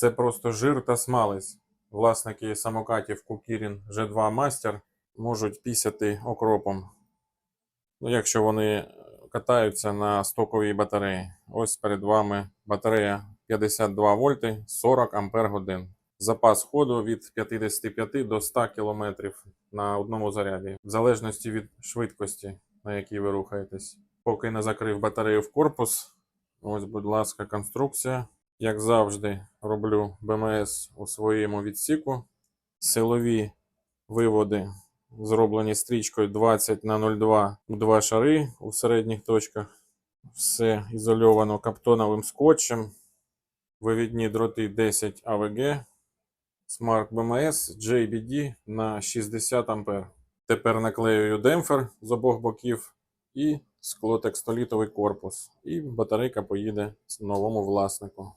Це просто жир та смалець. Власники самокатів Кукірін G2 Master можуть пісяти окропом. Ну, якщо вони катаються на стоковій батареї. Ось перед вами батарея 52 вольти 40 ампер годин. Запас ходу від 55 до 100 км на одному заряді, в залежності від швидкості, на якій ви рухаєтесь. Поки не закрив батарею в корпус, ось, будь ласка, конструкція. Як завжди, роблю БМС у своєму відсіку. Силові виводи зроблені стрічкою 20 на 02 у два шари у середніх точках. Все ізольовано каптоновим скотчем. Вивідні дроти 10 АВГ. Smart BMS JBD на 60 А. Тепер наклеюю демпфер з обох боків і склотекстолітовий корпус. І батарейка поїде новому власнику.